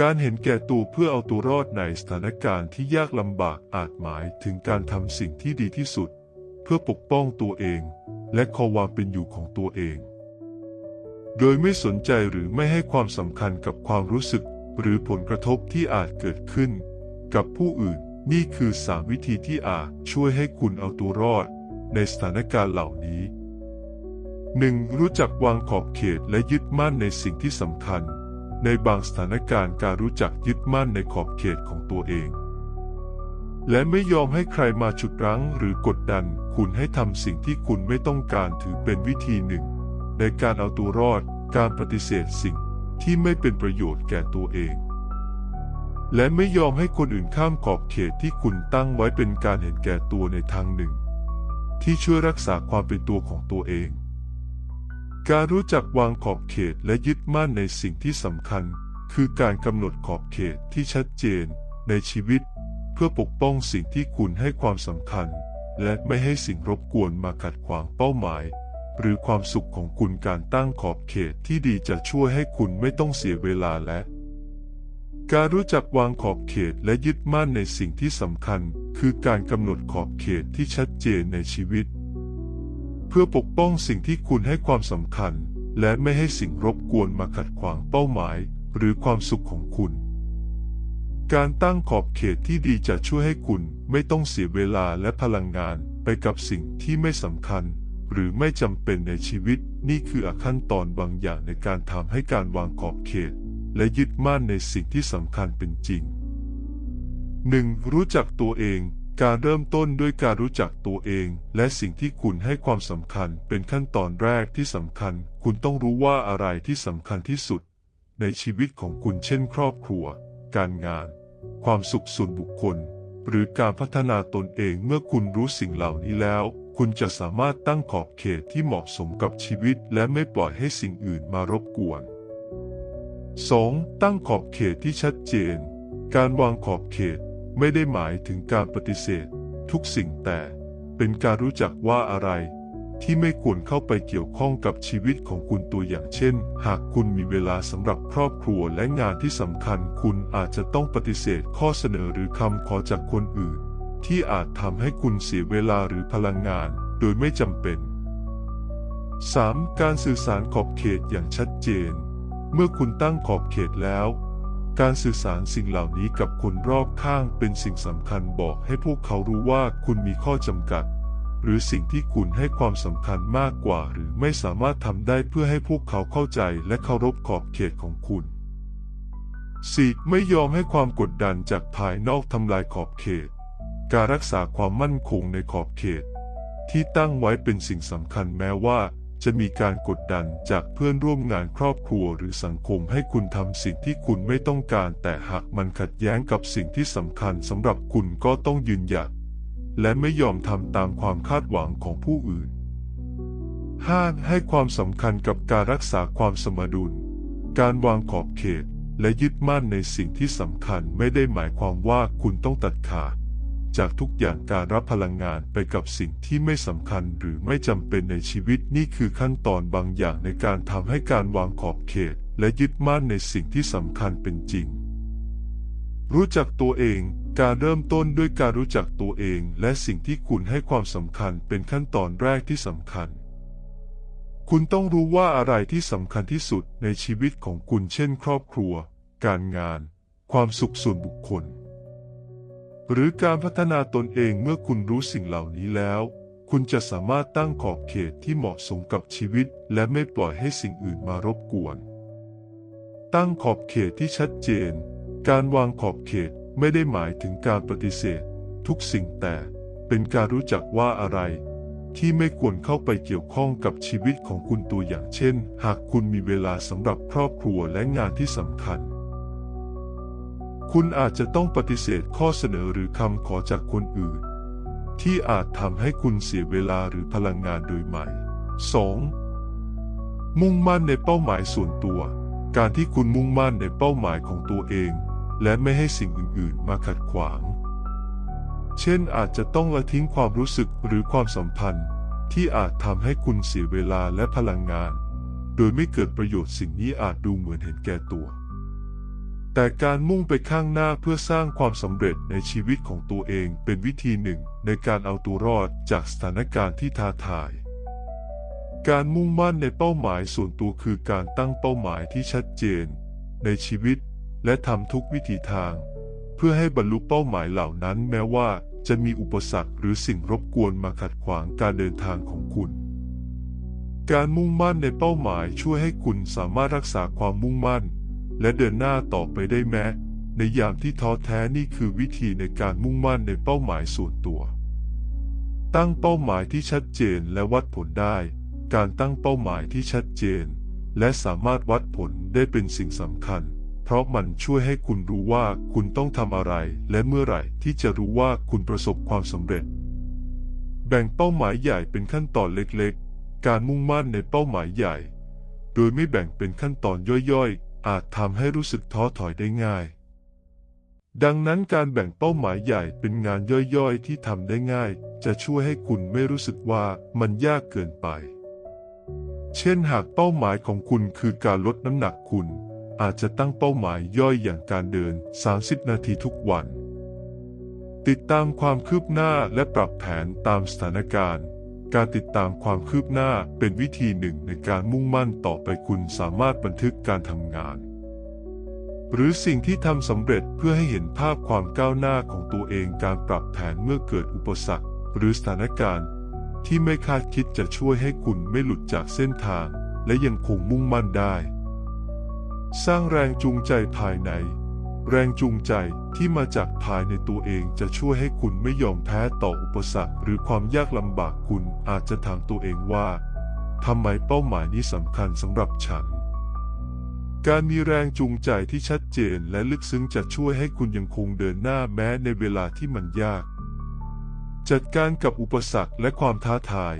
การเห็นแก่ตัวเพื่อเอาตัวรอดในสถานการณ์ที่ยากลำบากอาจหมายถึงการทำสิ่งที่ดีที่สุด เพื่อปกป้องตัวเอง และความเป็นอยู่ของตัวเอง โดยไม่สนใจหรือไม่ให้ความสำคัญกับความรู้สึก หรือผลกระทบที่อาจเกิดขึ้น กับผู้อื่นนี่คือสามวิธีที่อาจช่วยให้คุณเอาตัวรอด ในสถานการณ์เหล่านี้ 1. รู้จักวางขอบเขตและยึดมั่นในสิ่งที่สำคัญ ในบางสถานการณ์การรู้จักยึดมั่นในขอบเขตของตัวเอง และไม่ยอมให้ใครมาฉุดรั้งหรือกดดันคุณให้ทำสิ่งที่คุณไม่ต้องการถือเป็นวิธีหนึ่ง ในการเอาตัวรอดการปฏิเสธสิ่งที่ไม่เป็นประโยชน์แก่ตัวเอง และไม่ยอมให้คนอื่นข้ามขอบเขตที่คุณตั้งไว้เป็นการเห็นแก่ตัวในทางหนึ่ง ที่ช่วยรักษาความเป็นตัวของตัวเอง การรู้จักวางขอบเขตและยึดมั่นในสิ่งที่สำคัญ คือการกำหนดขอบเขตที่ชัดเจนในชีวิต เพื่อปกป้องสิ่งที่คุณให้ความสำคัญ และไม่ให้สิ่งรบกวนมาขัดขวางเป้าหมาย หรือความสุขของคุณการตั้งขอบเขตที่ดีจะช่วยให้คุณไม่ต้องเสียเวลาและ การรู้จักวางขอบเขตและยึดมั่นในสิ่งที่สำคัญ คือการกำหนดขอบเขตที่ชัดเจนในชีวิต เพื่อปกป้องสิ่งที่คุณให้ความสำคัญ และไม่ให้สิ่งรบกวนมาขัดขวางเป้าหมาย หรือความสุขของคุณ การตั้งขอบเขตที่ดีจะช่วยให้คุณไม่ต้องเสียเวลาและพลังงานไปกับสิ่งที่ไม่สำคัญ หรือไม่จำเป็นในชีวิต นี่คือขั้นตอนบางอย่างในการทำให้การวางขอบเขต และยึดมั่นในสิ่งที่สำคัญเป็นจริง 1. รู้จักตัวเอง การเริ่มต้นด้วยการรู้จักตัวเอง และสิ่งที่คุณให้ความสำคัญเป็นขั้นตอนแรกที่สำคัญ คุณต้องรู้ว่าอะไรที่สำคัญที่สุด ในชีวิตของคุณเช่น ครอบครัว การงาน ความสุขส่วนบุคคล หรือการพัฒนาตนเองเมื่อคุณรู้สิ่งเหล่านี้แล้ว คุณจะสามารถตั้งขอบเขตที่เหมาะสมกับชีวิต และไม่ปล่อยให้สิ่งอื่นมารบกวน 2. ตั้งขอบเขตที่ชัดเจน การวางขอบเขต ไม่ได้หมายถึงการปฏิเสธ ทุกสิ่งแต่เป็นการรู้จักว่าอะไร ที่ไม่ควรเข้าไปเกี่ยวข้องกับชีวิตของคุณตัวอย่างเช่น หากคุณมีเวลาสำหรับครอบครัวและงานที่สำคัญ คุณอาจจะต้องปฏิเสธข้อเสนอหรือคำขอจากคนอื่น ที่อาจทำให้คุณเสียเวลาหรือพลังงาน โดยไม่จำเป็น 3. การสื่อสารขอบเขตอย่างชัดเจน เมื่อคุณตั้งขอบเขตแล้ว การสื่อสารสิ่งเหล่านี้กับคนรอบข้างเป็นสิ่งสำคัญบอกให้พวกเขารู้ว่าคุณมีข้อจำกัด หรือสิ่งที่คุณให้ความสำคัญมากกว่า หรือไม่สามารถทำได้เพื่อให้พวกเขาเข้าใจและเคารพขอบเขตของคุณ 4. ไม่ยอมให้ความกดดันจากภายนอกทำลายขอบเขต การรักษาความมั่นคงในขอบเขต ที่ตั้งไว้เป็นสิ่งสำคัญแม้ว่า จะมีการกดดันจากเพื่อนร่วมงานครอบครัวหรือสังคมให้คุณทำสิ่งที่คุณไม่ต้องการ แต่หากมันขัดแย้งกับสิ่งที่สำคัญสำหรับคุณก็ต้องยืนหยัด และไม่ยอมทำตามความคาดหวังของผู้อื่น 5. ให้ความสำคัญกับการรักษาความสมดุล การวางขอบเขตและยึดมั่นในสิ่งที่สำคัญไม่ได้หมายความว่าคุณต้องตัดขาด จากทุกอย่างการรับพลังงานไปกับสิ่งที่ไม่สำคัญหรือไม่จำเป็นในชีวิตนี่คือขั้นตอนบางอย่างในการทำให้การวางขอบเขต และยึดมั่นในสิ่งที่สำคัญเป็นจริง รู้จักตัวเอง การเริ่มต้นด้วยการรู้จักตัวเอง และสิ่งที่คุณให้ความสำคัญเป็นขั้นตอนแรกที่สำคัญคุณต้องรู้ว่าอะไรที่สำคัญที่สุดในชีวิตของคุณเช่น ครอบครัว การงาน ความสุขส่วนบุคคล หรือการพัฒนาตนเองเมื่อคุณรู้สิ่งเหล่านี้แล้ว คุณจะสามารถตั้งขอบเขตที่เหมาะสมกับชีวิต และไม่ปล่อยให้สิ่งอื่นมารบกวน ตั้งขอบเขตที่ชัดเจน การวางขอบเขตไม่ได้หมายถึงการปฏิเสธ ทุกสิ่งแต่เป็นการรู้จักว่าอะไร ที่ไม่ควรเข้าไปเกี่ยวข้องกับชีวิตของคุณตัวอย่างเช่น หากคุณมีเวลาสำหรับครอบครัวและงานที่สำคัญ คุณอาจจะต้องปฏิเสธข้อเสนอหรือคำขอจากคนอื่น ที่อาจทำให้คุณเสียเวลาหรือพลังงานโดยใหม่ 2. มุ่งมั่นในเป้าหมายส่วนตัว การที่คุณมุ่งมั่นในเป้าหมายของตัวเอง และไม่ให้สิ่งอื่น ๆ มาขัดขวาง เช่นอาจจะต้องละทิ้งความรู้สึกหรือความสัมพันธ์ ที่อาจทำให้คุณเสียเวลาและพลังงาน โดดยไม่เกิดประโยชน์สิ่งนี้อาจดูเหมือนเห็นแก่ตัว แต่การมุ่งไปข้างหน้าเพื่อสร้างความสำเร็จในชีวิตของตัวเองเป็นวิธีหนึ่งในการเอาตัวรอดจากสถานการณ์ที่ท้าทาย การมุ่งมั่นในเป้าหมายส่วนตัวคือการตั้งเป้าหมายที่ชัดเจน ในชีวิตและทำทุกวิถีทาง เพื่อให้บรรลุเป้าหมายเหล่านั้นแม้ว่าจะมีอุปสรรคหรือสิ่งรบกวนมาขัดขวางการเดินทางของคุณ การมุ่งมั่นในเป้าหมายช่วยให้คุณสามารถรักษาความมุ่งมั่น และเดินหน้าต่อไปได้แม้ ในยามที่ท้อแท้นี่คือวิธีในการมุ่งมั่นในเป้าหมายส่วนตัว ตั้งเป้าหมายที่ชัดเจนและวัดผลได้ การตั้งเป้าหมายที่ชัดเจน และสามารถวัดผลได้เป็นสิ่งสำคัญ เพราะมันช่วยให้คุณรู้ว่าคุณต้องทำอะไร และเมื่อไหร่ที่จะรู้ว่าคุณประสบความสำเร็จ แบ่งเป้าหมายใหญ่เป็นขั้นตอนเล็กๆ การมุ่งมั่นในเป้าหมายใหญ่ โดยไม่แบ่งเป็นขั้นตอนย่อยๆ อาจทำให้รู้สึกท้อถอยได้ง่าย ดังนั้นการแบ่งเป้าหมายใหญ่เป็นงานย่อยๆ ที่ทำได้ง่าย จะช่วยให้คุณไม่รู้สึกว่ามันยากเกินไป เช่นหากเป้าหมายของคุณคือการลดน้ำหนักคุณ อาจจะตั้งเป้าหมายย่อยอย่างการเดิน 30 นาทีทุกวัน ติดตามความคืบหน้าและปรับแผนตามสถานการณ์ การติดตามความคืบหน้าเป็นวิธีหนึ่งในการมุ่งมั่นต่อไปคุณสามารถบันทึกการทำงาน หรือสิ่งที่ทำสำเร็จเพื่อให้เห็นภาพความก้าวหน้าของตัวเองการปรับแผนเมื่อเกิดอุปสรรค หรือสถานการณ์ ที่ไม่คาดคิดจะช่วยให้คุณไม่หลุดจากเส้นทาง และยังคงมุ่งมั่นได้ สร้างแรงจูงใจภายใน แรงจูงใจที่มาจากภายในตัวเองจะช่วยให้คุณไม่ยอมแพ้ต่ออุปสรรค หรือความยากลำบากคุณอาจจะถามตัวเองว่าทำไมเป้าหมายนี้สำคัญสำหรับฉัน การมีแรงจูงใจที่ชัดเจนและลึกซึ้งจะช่วยให้คุณยังคงเดินหน้าแม้ในเวลาที่มันยาก จัดการกับอุปสรรคและความท้าทาย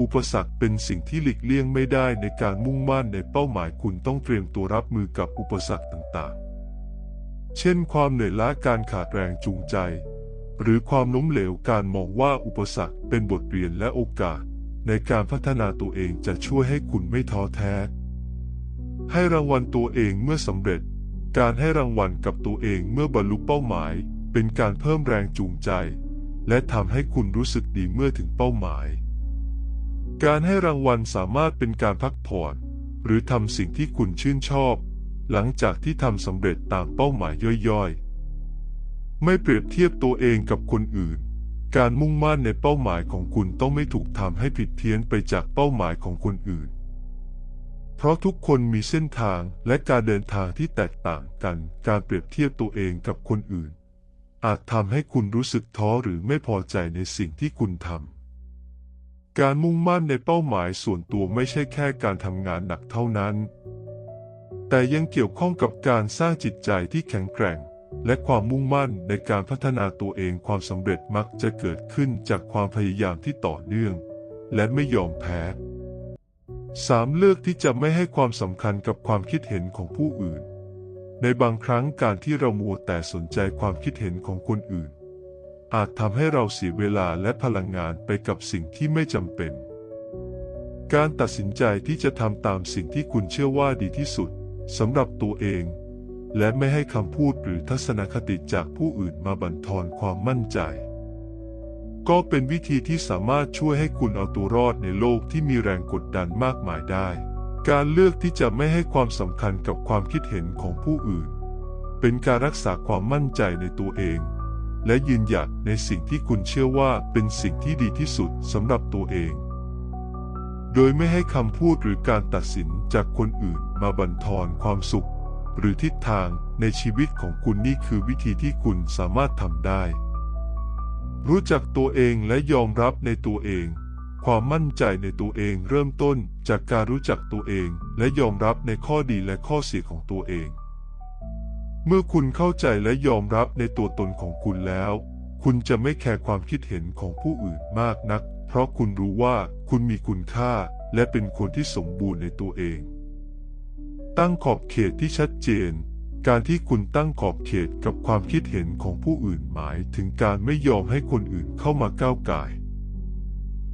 อุปสรรคเป็นสิ่งที่หลีกเลี่ยงไม่ได้ในการมุ่งมั่นในเป้าหมายคุณต้องเตรียมตัวรับมือกับอุปสรรคต่างๆ เช่นความเหนื่อยล้าการขาดแรงจูงใจ หรือความล้มเหลวการมองว่าอุปสรรคเป็นบทเรียนและโอกาส ในการพัฒนาตัวเองจะช่วยให้คุณไม่ท้อแท้ ให้รางวัลตัวเองเมื่อสำเร็จ การให้รางวัลกับตัวเองเมื่อบรรลุเป้าหมาย เป็นการเพิ่มแรงจูงใจ และทำให้คุณรู้สึกดีเมื่อถึงเป้าหมาย การให้รางวัลสามารถเป็นการพักผ่อน หรือทำสิ่งที่คุณชื่นชอบ หลังจากที่ทำสำเร็จตามเป้าหมายย่อยๆ ไม่เปรียบเทียบตัวเองกับคนอื่น การมุ่งมั่นในเป้าหมายของคุณต้องไม่ถูกทำให้ผิดเพี้ยนไปจากเป้าหมายของคนอื่น เพราะทุกคนมีเส้นทางและการเดินทางที่แตกต่างกัน การเปรียบเทียบตัวเองกับคนอื่น อาจทำให้คุณรู้สึกท้อหรือไม่พอใจในสิ่งที่คุณทำการมุ่งมั่นในเป้าหมายส่วนตัวไม่ใช่แค่การทำงานหนักเท่านั้น แต่ยังเกี่ยวข้องกับการสร้างจิตใจที่แข็งแกร่ง และความมุ่งมั่นในการพัฒนาตัวเองความสำเร็จมักจะเกิดขึ้นจากความพยายามที่ต่อเนื่อง และไม่ยอมแพ้ 3. เลือกที่จะไม่ให้ความสำคัญกับความคิดเห็นของผู้อื่น ในบางครั้งการที่เรามัวแต่สนใจความคิดเห็นของคนอื่น อาจทำให้เราเสียเวลาและพลังงานไปกับสิ่งที่ไม่จำเป็น การตัดสินใจที่จะทำตามสิ่งที่คุณเชื่อว่าดีที่สุด สำหรับตัวเอง และไม่ให้คำพูดหรือทัศนคติจากผู้อื่นมาบั่นทอนความมั่นใจ ก็เป็นวิธีที่สามารถช่วยให้คุณเอาตัวรอดในโลกที่มีแรงกดดันมากมายได้ การเลือกที่จะไม่ให้ความสำคัญกับความคิดเห็นของผู้อื่น เป็นการรักษาความมั่นใจในตัวเอง และยืนหยัดในสิ่งที่คุณเชื่อว่าเป็นสิ่งที่ดีที่สุดสำหรับตัวเองโดยไม่ให้คำพูดหรือการตัดสินจากคนอื่น มาบั่นทอนความสุข หรือทิศทางในชีวิตของคุณนี่คือวิธีที่คุณสามารถทำได้ รู้จักตัวเองและยอมรับในตัวเอง ความมั่นใจในตัวเองเริ่มต้นจากการรู้จักตัวเองและยอมรับในข้อดีและข้อเสียของตัวเอง เมื่อคุณเข้าใจและยอมรับในตัวตนของคุณแล้ว คุณจะไม่แคร์ความคิดเห็นของผู้อื่นมากนัก เพราะคุณรู้ว่าคุณมีคุณค่าและเป็นคนที่สมบูรณ์ในตัวเอง ตั้งขอบเขตที่ชัดเจน การที่คุณตั้งขอบเขตกับความคิดเห็นของผู้อื่นหมายถึงการไม่ยอมให้คนอื่นเข้ามาก้าวก่าย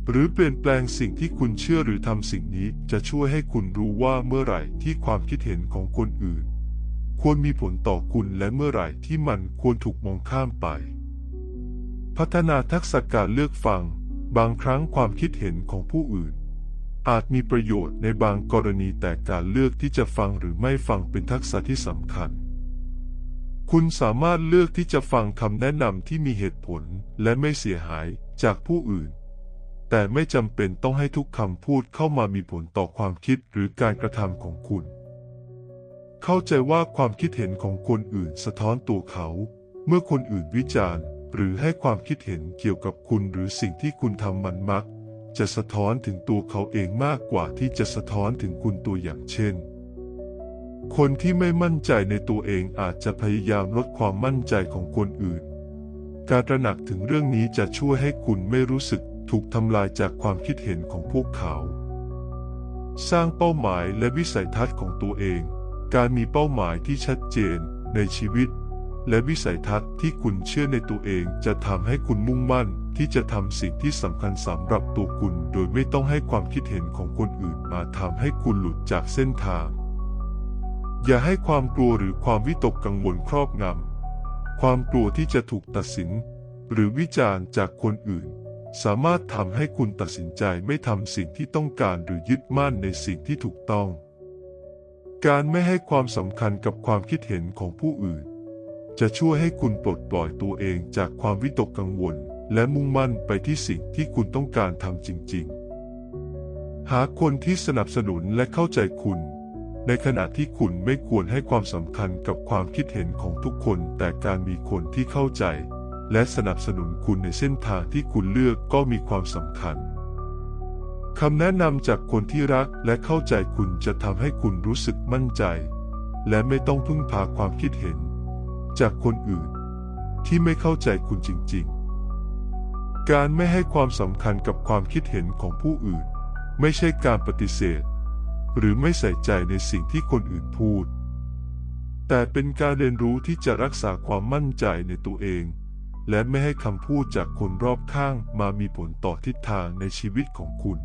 หหรือเปลี่ยนแปลงสิ่งที่คุณเชื่อหรือทำสิ่งนี้จะช่วยให้คุณรู้ว่าเมื่อไหร่ที่ความคิดเห็นของคนอื่น ควรมีผลต่อคุณและเมื่อไหร่ที่มันควรถูกมองข้ามไป พัฒนาทักษะการเลือกฟัง บางครั้งความคิดเห็นของผู้อื่น อาจมีประโยชน์ในบางกรณีแต่การเลือกที่จะฟังหรือไม่ฟังเป็นทักษะที่สำคัญ คุณสามารถเลือกที่จะฟังคำแนะนำที่มีเหตุผลและไม่เสียหายจากผู้อื่น แต่ไม่จำเป็นต้องให้ทุกคำพูดเข้ามามีผลต่อความคิดหรือการกระทำของคุณ เข้าใจว่าความคิดเห็นของคนอื่นสะท้อนตัวเขา เมื่อคนอื่นวิจารณ์ หรือให้ความคิดเห็นเกี่ยวกับคุณหรือสิ่งที่คุณทำมันมัก จะสะท้อนถึงตัวเขาเองมากกว่าที่จะสะท้อนถึงคุณตัวอย่างเช่น คนที่ไม่มั่นใจในตัวเองอาจจะพยายามลดความมั่นใจของคนอื่น การตระหนักถึงเรื่องนี้จะช่วยให้คุณไม่รู้สึกถูกทำลายจากความคิดเห็นของพวกเขา สร้างเป้าหมายและวิสัยทัศน์ของตัวเอง การมีเป้าหมายที่ชัดเจนในชีวิต และวิสัยทัศน์ที่คุณเชื่อในตัวเองจะทำให้คุณมุ่งมั่น ที่จะทำสิ่งที่สำคัญสำหรับตัวคุณ โดยไม่ต้องให้ความคิดเห็นของคนอื่นมาทำให้คุณหลุดจากเส้นทาง อย่าให้ความกลัวหรือความวิตกกังวลครอบงำความกลัวที่จะถูกตัดสิน หรือวิจารณ์จากคนอื่น สามารถทำให้คุณตัดสินใจไม่ทำสิ่งที่ต้องการหรือยึดมั่นในสิ่งที่ถูกต้อง การไม่ให้ความสำคัญกับความคิดเห็นของผู้อื่น จะช่วยให้คุณปลดปล่อยตัวเองจากความวิตกกังวล และมุ่งมั่นไปที่สิ่งที่คุณต้องการทำจริง ๆ หาคนที่สนับสนุนและเข้าใจคุณ ในขณะที่คุณไม่ควรให้ความสำคัญกับความคิดเห็นของทุกคน แต่การมีคนที่เข้าใจ และสนับสนุนคุณในเส้นทางที่คุณเลือกก็มีความสำคัญคำแนะนำจากคนที่รักและเข้าใจคุณจะทำให้คุณรู้สึกมั่นใจ และไม่ต้องพึ่งพาความคิดเห็น จากคนอื่น ที่ไม่เข้าใจคุณจริง ๆ การไม่ให้ความสำคัญกับความคิดเห็นของผู้อื่น ไม่ใช่การปฏิเสธ หรือไม่ใส่ใจในสิ่งที่คนอื่นพูด แต่เป็นการเรียนรู้ที่จะรักษาความมั่นใจในตัวเอง และไม่ให้คำพูดจากคนรอบข้างมามีผลต่อทิศทางในชีวิตของคุณ